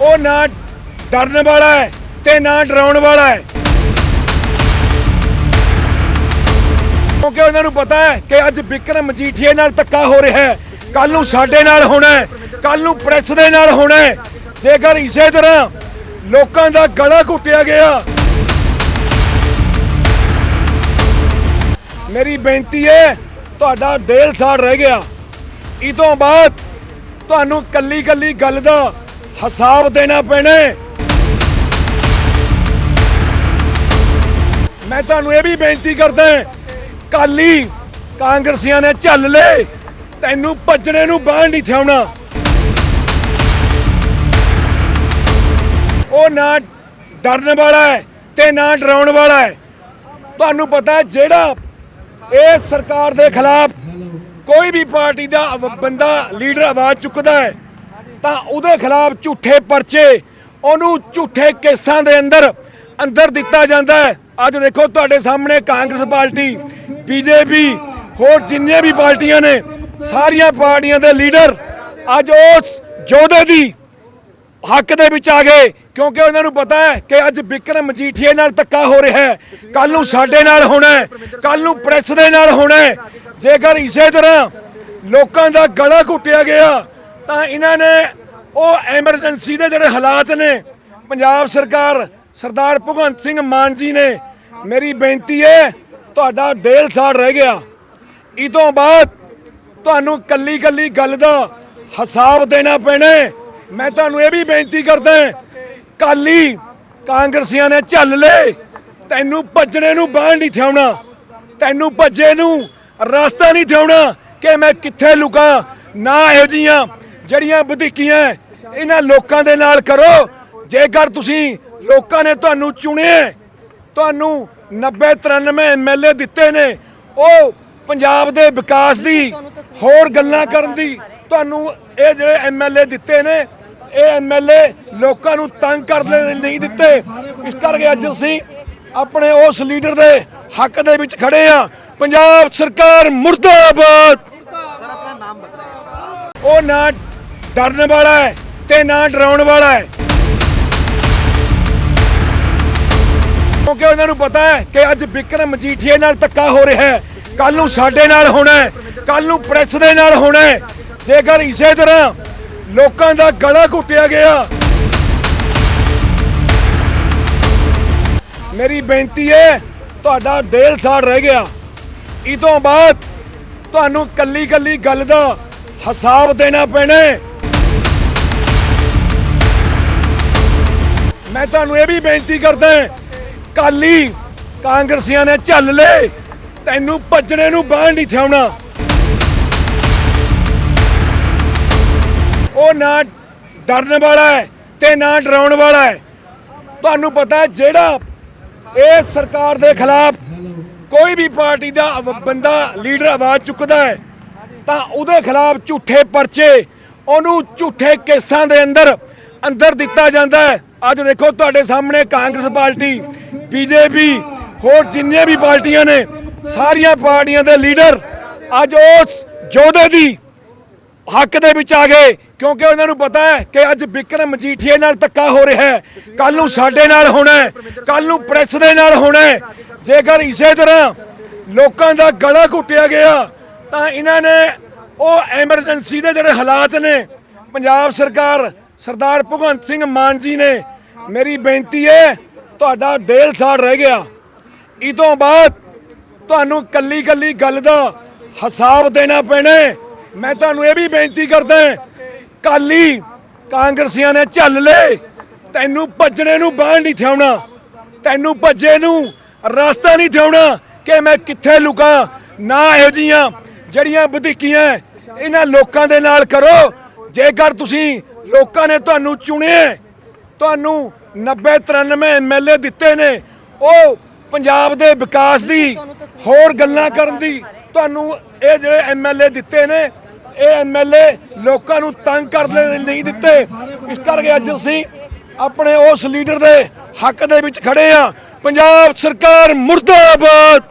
ਉਹ ਨਾ ਡਰਨ ਵਾਲਾ ਹੈ ਤੇ ਨਾ ਡਰਾਉਣ ਵਾਲਾ ਹੈ। ਕਿਉਂਕਿ ਉਹਨਾਂ ਨੂੰ ਪਤਾ ਹੈ ਕਿ ਅੱਜ ਵਿਕਰਮ ਮਜੀਠੀਏ ਨਾਲ ਧੱਕਾ ਹੋ ਰਿਹਾ ਹੈ। ਕੱਲ ਨੂੰ ਸਾਡੇ ਨਾਲ ਹੋਣਾ ਹੈ। ਕੱਲ ਨੂੰ ਪ੍ਰੈਸ ਦੇ ਨਾਲ ਹੋਣਾ ਹੈ। ਜੇਕਰ ਇਸੇ ਤਰ੍ਹਾਂ ਲੋਕਾਂ ਦਾ ਗਲਾ ਘੁੱਟਿਆ ਗਿਆ। ਮੇਰੀ ਬੇਨਤੀ ਹੈ, ਤੁਹਾਡਾ ਦਿਲ ਸਾੜ ਰਹਿ ਗਿਆ। ਇਹ ਤੋਂ ਬਾਅਦ ਤੁਹਾਨੂੰ ਕੱਲੀ ਕੱਲੀ ਗੱਲ ਦਾ ਹਿਸਾਬ ਦੇਣਾ ਪੈਣਾ ਮੈਂ ਤੁਹਾਨੂੰ ਇਹ ਵੀ ਬੇਨਤੀ ਕਰਦਾ ਕਾਲੀ ਕਾਂਗਰਸੀਆਂ ਨੇ ਝੱਲ ਲੈ ਤੈਨੂੰ ਭੱਜਣੇ ਨੂੰ ਬਾਹਰ ਨਹੀਂ ਥਿਆਉਣਾ ਉਹ ਨਾ ਡਰਨ ਵਾਲਾ ਹੈ ਤੇ ਨਾ ਡਰਾਉਣ ਵਾਲਾ ਹੈ। ਤੁਹਾਨੂੰ ਪਤਾ ਜਿਹੜਾ ਇਹ ਸਰਕਾਰ ਦੇ ਖਿਲਾਫ ਕੋਈ ਵੀ ਪਾਰਟੀ ਦਾ ਬੰਦਾ, ਲੀਡਰ ਆਵਾਜ਼ ਚੁੱਕਦਾ ਹੈ ਤਾਂ ਉਹਦੇ ਖਿਲਾਫ ਝੂਠੇ ਪਰਚੇ ਉਹਨੂੰ ਝੂਠੇ ਕੇਸਾਂ ਦੇ ਅੰਦਰ ਅੰਦਰ ਦਿੱਤਾ ਜਾਂਦਾ ਹੈ। ਅੱਜ ਦੇਖੋ ਤੁਹਾਡੇ ਸਾਹਮਣੇ ਕਾਂਗਰਸ ਪਾਰਟੀ, ਬੀਜੇਪੀ, ਹੋਰ ਜਿੰਨੀਆਂ ਵੀ ਪਾਰਟੀਆਂ ਨੇ, ਸਾਰੀਆਂ ਪਾਰਟੀਆਂ ਦੇ ਲੀਡਰ ਅੱਜ ਉਸ ਯੋਧੇ ਦੀ ਹੱਕ ਦੇ ਵਿੱਚ ਆ ਗਏ, ਕਿਉਂਕਿ ਉਹਨਾਂ ਨੂੰ ਪਤਾ ਹੈ ਕਿ ਅੱਜ ਵਿਕਰਮ ਮਜੀਠੀਏ ਨਾਲ ਧੱਕਾ ਹੋ ਰਿਹਾ ਹੈ। ਕੱਲ ਨੂੰ ਸਾਡੇ ਨਾਲ ਹੋਣਾ ਹੈ ਕੱਲ ਨੂੰ ਪ੍ਰੈਸ ਦੇ ਨਾਲ ਹੋਣਾ ਹੈ। ਜੇਕਰ ਇਸੇ ਤਰ੍ਹਾਂ ਲੋਕਾਂ ਦਾ ਗਲਾ ਘੁੱਟਿਆ ਗਿਆ ਤਾਂ ਇਹਨਾਂ ਨੇ ਉਹ ਐਮਰਜੈਂਸੀ ਦੇ ਜਿਹੜੇ ਹਾਲਾਤ ਨੇ, ਪੰਜਾਬ ਸਰਕਾਰ ਸਰਦਾਰ ਭਗਵੰਤ ਸਿੰਘ ਮਾਨ ਜੀ ਨੇ ਮੇਰੀ ਬੇਨਤੀ ਹੈ, ਤੁਹਾਡਾ ਦਿਲ ਸਾੜ ਰਹਿ ਗਿਆ। ਇਹ ਤੋਂ ਬਾਅਦ ਤੁਹਾਨੂੰ ਕੱਲੀ ਕੱਲੀ ਗੱਲ ਦਾ ਹਿਸਾਬ ਦੇਣਾ ਪੈਣਾ ਮੈਂ ਤੁਹਾਨੂੰ ਇਹ ਵੀ ਬੇਨਤੀ ਕਰਦਾ ਹਾਂ ਕਾਲੀ ਕਾਂਗਰਸੀਆਂ ਨੇ ਝੱਲ ਲੈ ਤੈਨੂੰ ਭੱਜਣੇ ਨੂੰ ਬਾਹਰ ਨਹੀਂ ਥਿਆਉਣਾ, ਤੈਨੂੰ ਭੱਜੇ ਨੂੰ ਰਸਤਾ ਨਹੀਂ ਥਿਆਉਣਾ ਕਿ ਮੈਂ ਕਿੱਥੇ ਲੁਕਾਂ, ਨਾ ਇਹੋ ਜੀਆਂ ਜਿਹੜੀਆਂ ਵਧੀਕੀਆਂ ਇਹਨਾਂ ਲੋਕਾਂ ਦੇ ਨਾਲ ਕਰੋ। ਜੇਕਰ ਤੁਸੀਂ ਲੋਕਾਂ ਨੇ ਤੁਹਾਨੂੰ ਚੁਣਿਆ ਤੁਹਾਨੂੰ 90 93 ਐਮਐਲਏ ਦਿੱਤੇ ਨੇ, ਉਹ ਪੰਜਾਬ ਦੇ ਵਿਕਾਸ ਦੀ ਹੋਰ ਗੱਲਾਂ ਕਰਨ ਦੀ ਤੁਹਾਨੂੰ ਇਹ ਜਿਹੜੇ ਐਮਐਲਏ ਦਿੱਤੇ ਨੇ, ਇਹ ਐਮਐਲਏ ਲੋਕਾਂ ਨੂੰ ਤੰਗ ਕਰਦੇ ਨਹੀਂ ਦਿੱਤੇ। ਇਸ ਕਰਕੇ ਅੱਜ ਅਸੀਂ ਆਪਣੇ ਉਸ ਲੀਡਰ ਦੇ ਹੱਕ ਦੇ ਵਿੱਚ ਖੜੇ ਆ ਪੰਜਾਬ ਸਰਕਾਰ ਮੁਰਦਾਬਾਦ। ਉਹ ਨਾ ਡਰਨ ਵਾਲਾ ਹੈ ਤੇ ਨਾ ਡਰਾਉਣ ਵਾਲਾ ਹੈ। ਕਿਉਂਕਿ ਉਹਨਾਂ ਨੂੰ ਪਤਾ ਹੈ ਕਿ ਅੱਜ ਵਿਕਰਮ ਮਜੀਠੀਏ ਨਾਲ ਧੱਕਾ ਹੋ ਰਿਹਾ ਹੈ। ਕੱਲ ਨੂੰ ਸਾਡੇ ਨਾਲ ਹੋਣਾ ਹੈ। ਕੱਲ ਨੂੰ ਪ੍ਰੈਸ ਦੇ ਨਾਲ ਹੋਣਾ ਹੈ। ਜੇਕਰ ਇਸੇ ਤਰ੍ਹਾਂ ਲੋਕਾਂ ਦਾ ਗਲਾ ਘੁੱਟਿਆ ਗਿਆ। ਮੇਰੀ ਬੇਨਤੀ ਹੈ, ਤੁਹਾਡਾ ਦਿਲ ਸਾੜ ਰਹਿ ਗਿਆ। ਇਹ ਤੋਂ ਬਾਅਦ ਤੁਹਾਨੂੰ ਕੱਲੀ ਕੱਲੀ ਗੱਲ ਦਾ ਹਿਸਾਬ ਦੇਣਾ ਪੈਣਾ ਮੈਂ ਤੁਹਾਨੂੰ ਇਹ ਵੀ ਬੇਨਤੀ ਕਰਦਾ ਕਾਲੀ ਕਾਂਗਰਸੀਆਂ ਨੇ ਝੱਲ ਲੈ ਤੈਨੂੰ ਭੱਜਣੇ ਨੂੰ ਬਾਹਰ ਨਹੀਂ ਥਿਆਉਣਾ ਉਹ ਨਾ ਡਰਨ ਵਾਲਾ ਹੈ ਤੇ ਨਾ ਡਰਾਉਣ ਵਾਲਾ ਹੈ। ਤੁਹਾਨੂੰ ਪਤਾ ਜਿਹੜਾ ਇਹ ਸਰਕਾਰ ਦੇ ਖਿਲਾਫ ਕੋਈ ਵੀ ਪਾਰਟੀ ਦਾ ਬੰਦਾ, ਲੀਡਰ ਆਵਾਜ਼ ਚੁੱਕਦਾ ਹੈ, ਤਾਂ ਉਹਦੇ ਖਿਲਾਫ ਝੂਠੇ ਪਰਚੇ ਉਹਨੂੰ ਝੂਠੇ ਕੇਸਾਂ ਦੇ ਅੰਦਰ ਅੰਦਰ ਦਿੱਤਾ ਜਾਂਦਾ ਹੈ। ਅੱਜ ਦੇਖੋ ਤੁਹਾਡੇ ਸਾਹਮਣੇ ਕਾਂਗਰਸ ਪਾਰਟੀ, ਬੀਜੇਪੀ, ਹੋਰ ਜਿੰਨੀਆਂ ਵੀ ਪਾਰਟੀਆਂ ਨੇ, ਸਾਰੀਆਂ ਪਾਰਟੀਆਂ ਦੇ ਲੀਡਰ ਅੱਜ ਉਸ ਯੋਧੇ ਦੀ ਹੱਕ ਦੇ ਵਿੱਚ ਆ ਗਏ, ਕਿਉਂਕਿ ਉਹਨਾਂ ਨੂੰ ਪਤਾ ਹੈ ਕਿ ਅੱਜ ਵਿਕਰਮ ਮਜੀਠੀਏ ਨਾਲ ਧੱਕਾ ਹੋ ਰਿਹਾ ਹੈ। ਕੱਲ ਨੂੰ ਸਾਡੇ ਨਾਲ ਹੋਣਾ ਹੈ ਕੱਲ ਨੂੰ ਪ੍ਰੈਸ ਦੇ ਨਾਲ ਹੋਣਾ ਹੈ। ਜੇਕਰ ਇਸੇ ਤਰ੍ਹਾਂ ਲੋਕਾਂ ਦਾ ਗਲਾ ਘੁੱਟਿਆ ਗਿਆ, ਤਾਂ ਇਹਨਾਂ ਨੇ ਉਹ ਐਮਰਜੈਂਸੀ ਦੇ ਜਿਹੜੇ ਹਾਲਾਤ ਨੇ, ਪੰਜਾਬ ਸਰਕਾਰ ਸਰਦਾਰ ਭਗਵੰਤ ਸਿੰਘ ਮਾਨ ਜੀ ਨੇ ਮੇਰੀ ਬੇਨਤੀ ਹੈ, ਤੁਹਾਡਾ ਦੇਲ ਸਾੜ ਰਹਿ ਗਿਆ। ਇਹ ਤੋਂ ਬਾਅਦ ਤੁਹਾਨੂੰ ਕੱਲੀ ਕੱਲੀ ਗੱਲ ਦਾ ਹਿਸਾਬ ਦੇਣਾ ਪੈਣਾ ਮੈਂ ਤੁਹਾਨੂੰ ਇਹ ਵੀ ਬੇਨਤੀ ਕਰਦਾ ਹਾਂ ਕਾਲੀ ਕਾਂਗਰਸੀਆਂ ਨੇ ਝੱਲ ਲੈ ਤੈਨੂੰ ਭੱਜਣੇ ਨੂੰ ਬਾਹਰ ਨਹੀਂ ਥਿਆਉਣਾ ਤੈਨੂੰ ਭੱਜੇ ਨੂੰ ਰਸਤਾ ਨਹੀਂ ਥਿਆਉਣਾ ਕਿ ਮੈਂ ਕਿੱਥੇ ਲੁਕਾਂ। ਨਾ ਇਹੋ ਜੀਆਂ ਜਿਹੜੀਆਂ ਵਧੀਕੀਆਂ, ਇਹਨਾਂ ਲੋਕਾਂ ਦੇ ਨਾਲ ਕਰੋ ਜੇਕਰ ਤੁਸੀਂ ਲੋਕਾਂ ਨੇ ਤੁਹਾਨੂੰ ਚੁਣਿਆ ਤੁਹਾਨੂੰ 90 93 ਐਮਐਲਏ ਦਿੱਤੇ ਨੇ, ਉਹ ਪੰਜਾਬ ਦੇ ਵਿਕਾਸ ਦੀ ਹੋਰ ਗੱਲਾਂ ਕਰਨ ਦੀ ਤੁਹਾਨੂੰ ਇਹ ਜਿਹੜੇ ਐਮਐਲਏ ਦਿੱਤੇ ਨੇ, ਇਹ ਐਮਐਲਏ ਲੋਕਾਂ ਨੂੰ ਤੰਗ ਕਰਨ ਲਈ ਨਹੀਂ ਦਿੱਤੇ। ਇਸ ਕਰਕੇ ਅੱਜ ਅਸੀਂ ਆਪਣੇ ਉਸ ਲੀਡਰ ਦੇ ਹੱਕ ਦੇ ਵਿੱਚ ਖੜੇ ਆ ਪੰਜਾਬ ਸਰਕਾਰ ਮੁਰਦਾਬਾਦ!